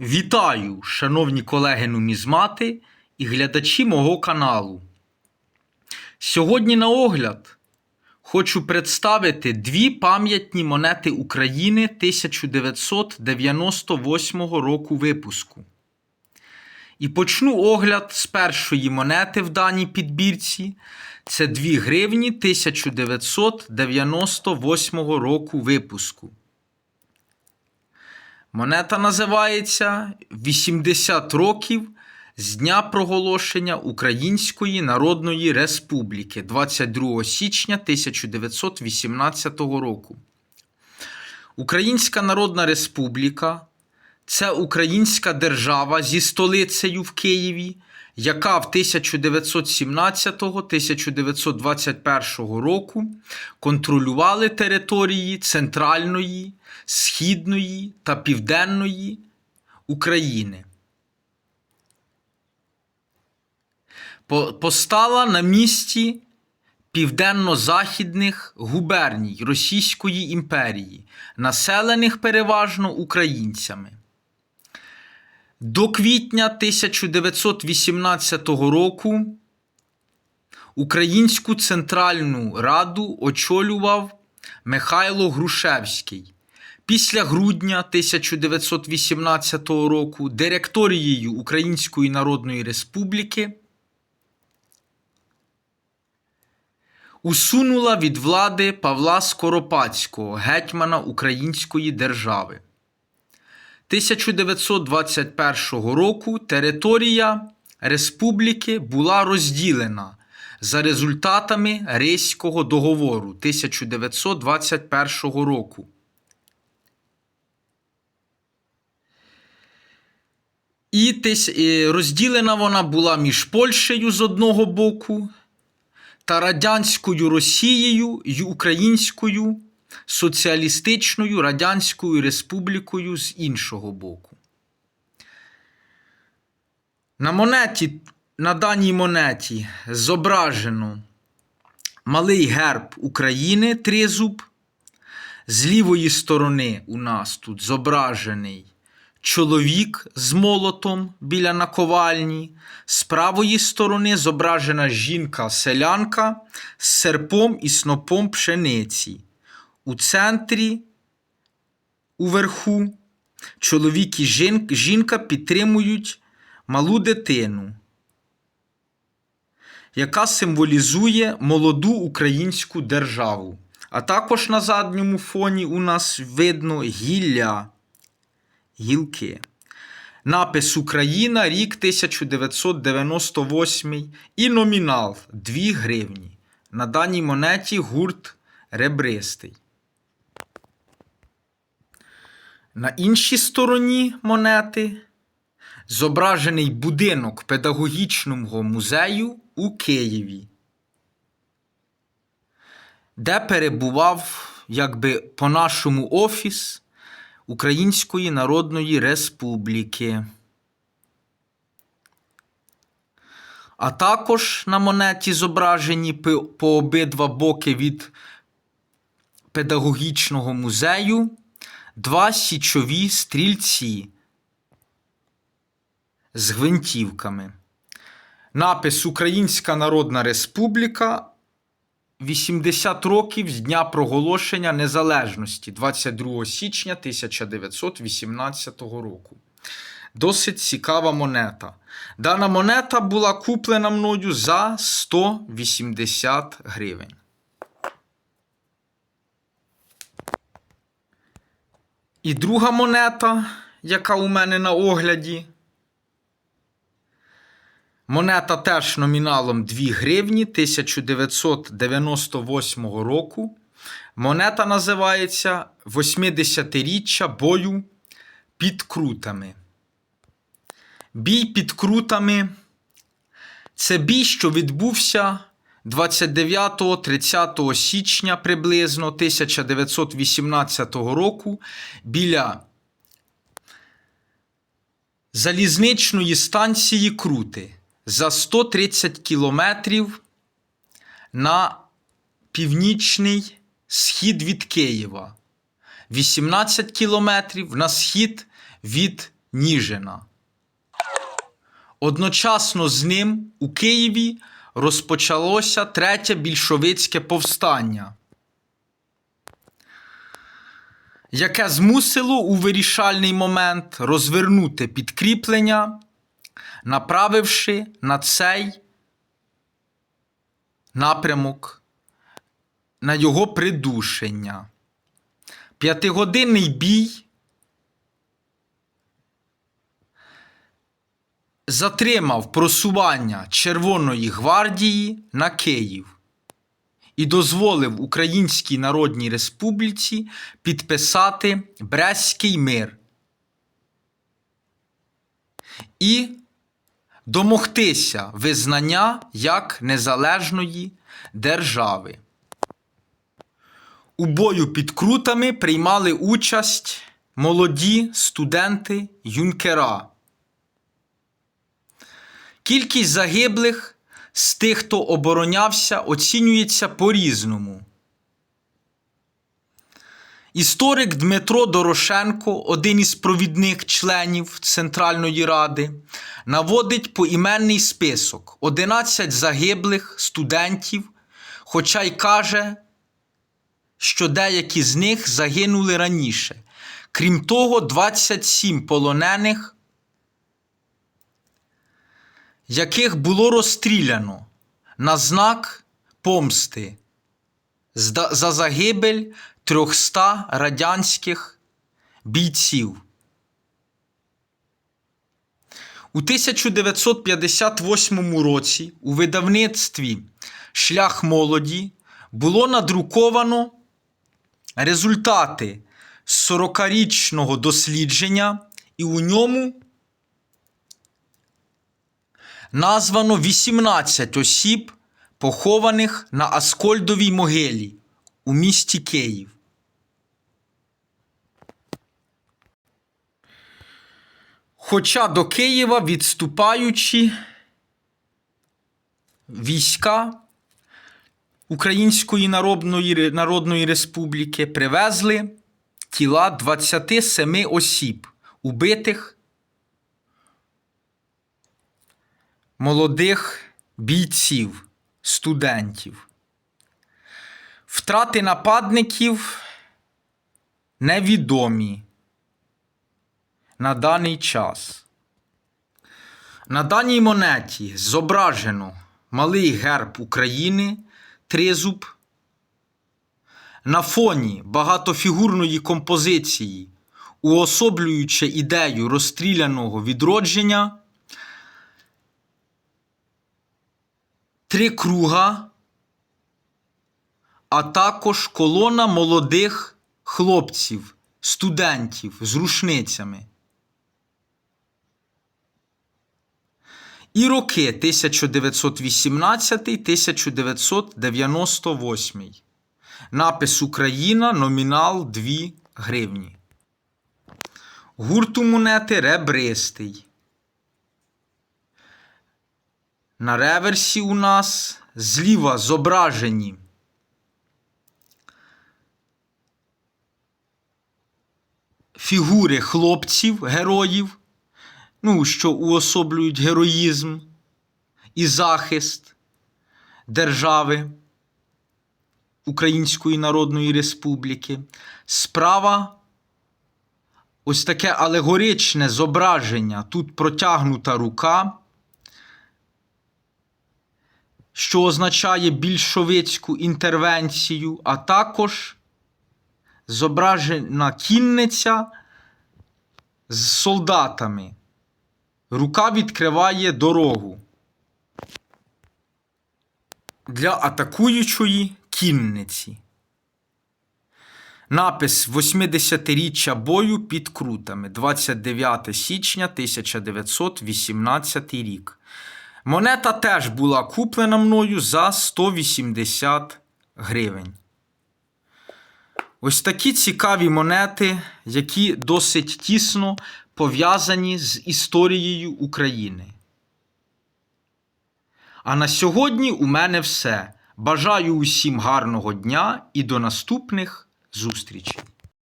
Вітаю, шановні колеги нумізмати і глядачі мого каналу. Сьогодні на огляд хочу представити дві пам'ятні монети України 1998 року випуску. І почну огляд з першої монети в даній підбірці. Це 2 гривні 1998 року випуску. Монета називається 80 років з дня проголошення Української Народної Республіки 22 січня 1918 року. Українська Народна Республіка це українська держава зі столицею в Києві, яка в 1917-1921 року контролювали території Центральної, Східної та Південної України. Постала на місці південно-західних губерній Російської імперії, населених переважно українцями. До квітня 1918 року Українську Центральну Раду очолював Михайло Грушевський. Після грудня 1918 року директорією Української Народної Республіки усунула від влади Павла Скоропадського, гетьмана Української держави. 1921 року територія республіки була розділена за результатами Рейського договору 1921 року. І розділена вона була між Польщею з одного боку та радянською Росією й Українською Соціалістичною Радянською Республікою з іншого боку. На монеті, на даній монеті зображено малий герб України тризуб. З лівої сторони у нас тут зображений чоловік з молотом біля наковальні. З правої сторони зображена жінка-селянка з серпом і снопом пшениці. У центрі, уверху, чоловік і жінка підтримують малу дитину, яка символізує молоду українську державу. А також на задньому фоні у нас видно гілля, гілки. Напис Україна, рік 1998 і номінал 2 гривні. На даній монеті гурт ребристий. На іншій стороні монети зображений будинок педагогічного музею у Києві, де перебував якби по-нашому офіс Української Народної Республіки. А також на монеті зображені по по обидва боки від педагогічного музею два січові стрільці з гвинтівками. Напис Українська Народна Республіка 80 років з дня проголошення незалежності 22 січня 1918 року. Досить цікава монета. Дана монета була куплена мною за 180 гривень. І друга монета, яка у мене на огляді. Монета теж номіналом 2 гривні 1998 року. Монета називається 80-річчя бою під крутами. Бій під крутами це бій, що відбувся 29-30 січня приблизно 1918 року біля залізничної станції Крути за 130 кілометрів на північний схід від Києва, 18 кілометрів на схід від Ніжина. Одночасно з ним у Києві розпочалося третє більшовицьке повстання, яке змусило у вирішальний момент розвернути підкріплення, направивши на цей напрямок на його придушення. П'ятигодинний бій затримав просування Червоної гвардії на Київ і дозволив Українській Народній Республіці підписати Брестський мир і домогтися визнання як незалежної держави. У бою під крутами приймали участь молоді студенти юнкера. Кількість загиблих з тих, хто оборонявся, оцінюється по-різному. Історик Дмитро Дорошенко, один із провідних членів Центральної Ради, наводить поіменний список 11 загиблих студентів, хоча й каже, що деякі з них загинули раніше. Крім того, 27 полонених, яких було розстріляно на знак помсти за загибель 300 радянських бійців. У 1958 році у видавництві Шлях молоді було надруковано результати 40-річного дослідження, і у ньому названо 18 осіб, похованих на Аскольдовій могилі у місті Київ. Хоча до Києва відступаючи війська Української Народної, Народної Республіки привезли тіла 27 осіб, убитих молодих бійців, студентів. Втрати нападників невідомі на даний час. На даній монеті зображено малий герб України, тризуб. На фоні багатофігурної композиції, уособлюючи ідею розстріляного відродження, три круга, а також колона молодих хлопців, студентів з рушницями. І роки 1918-1998. Напис Україна, номінал 2 гривні. Гурт у монети ребристий. На реверсі у нас зліва зображені фігури хлопців, героїв, ну, що уособлюють героїзм і захист держави Української Народної Республіки. Справа ось таке алегоричне зображення. Тут протягнута рука, що означає більшовицьку інтервенцію, а також зображена кінниця з солдатами. Рука відкриває дорогу для атакуючої кінниці. Напис 80-річчя бою під крутами 29 січня 1918 рік. Монета теж була куплена мною за 180 гривень. Ось такі цікаві монети, які досить тісно пов'язані з історією України. А на сьогодні у мене все. Бажаю усім гарного дня і до наступних зустрічей!